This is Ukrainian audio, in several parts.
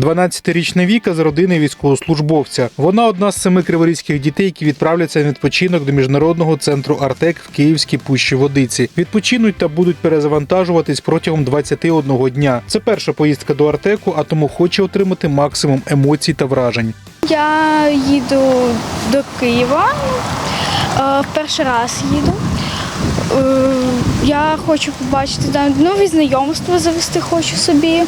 12-річна Віка з родини військовослужбовця. Вона одна з семи криворізьких дітей, які відправляться на відпочинок до міжнародного центру Артек в Київській пущі Водиці. Відпочинуть та будуть перезавантажуватись протягом 21 дня. Це перша поїздка до Артеку, а тому хоче отримати максимум емоцій та вражень. Я їду до Києва. е, перший раз їду. Е, Я хочу побачити нові знайомства завести хочу собі.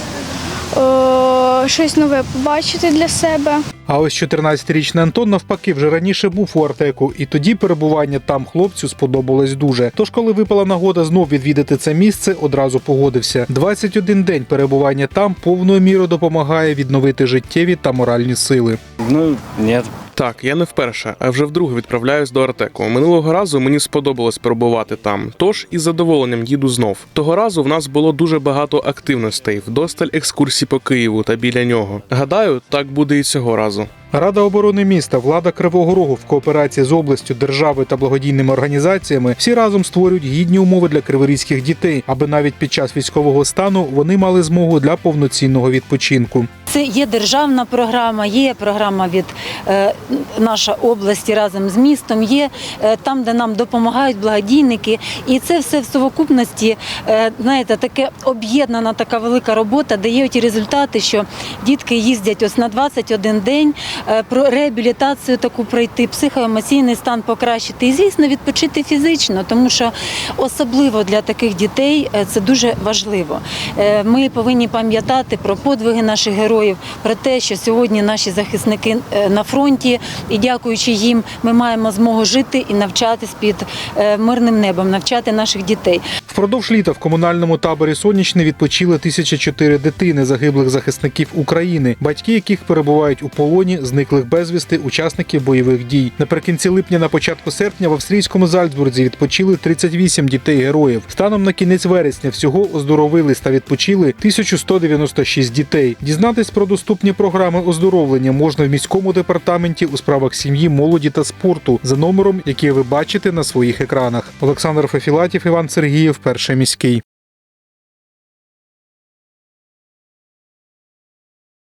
Е, Щось нове побачити для себе. А ось 14-річний Антон навпаки вже раніше був у Артеку, і тоді перебування там хлопцю сподобалось дуже. Тож, коли випала нагода знов відвідати це місце, одразу погодився. 21 день перебування там повною мірою допомагає відновити життєві та моральні сили. Ну, нет. Так, я не вперше, а вже вдруге відправляюсь до Артеку. Минулого разу мені сподобалось перебувати там, тож із задоволенням їду знов. Того разу в нас було дуже багато активностей, вдосталь екскурсій по Києву та біля нього. Гадаю, так буде і цього разу. Рада оборони міста, влада Кривого Рогу в кооперації з областю, державою та благодійними організаціями всі разом створюють гідні умови для криворізьких дітей, аби навіть під час військового стану вони мали змогу для повноцінного відпочинку. Це є державна програма, є програма від е, наша області разом з містом, є е, там, де нам допомагають благодійники. І це все в совокупності, е, знаєте, таке об'єднана така велика робота, дає ті результати, що дітки їздять ось на 21 день е, про реабілітацію таку пройти, психоемоційний стан покращити і, звісно, відпочити фізично, тому що особливо для таких дітей е, це дуже важливо. Е, Ми повинні пам'ятати про подвиги наших героїв, про те, що сьогодні наші захисники е, на фронті, і дякуючи їм, ми маємо змогу жити і навчатись під е, мирним небом, навчати наших дітей. Впродовж літа в комунальному таборі Сонячне відпочили 1004 дитини загиблих захисників України, батьки яких перебувають у полоні, зниклих безвісти, учасників бойових дій. Наприкінці липня, на початку серпня, в австрійському Зальцбурзі відпочили 38 дітей героїв. Станом на кінець вересня всього оздоровились та відпочили 1196 дітей. Дізнатись про доступні програми оздоровлення можна в міському департаменті у справах сім'ї, молоді та спорту за номером, який ви бачите на своїх екранах. Олександр Фефілатів, Іван Сергіїв, перший міський.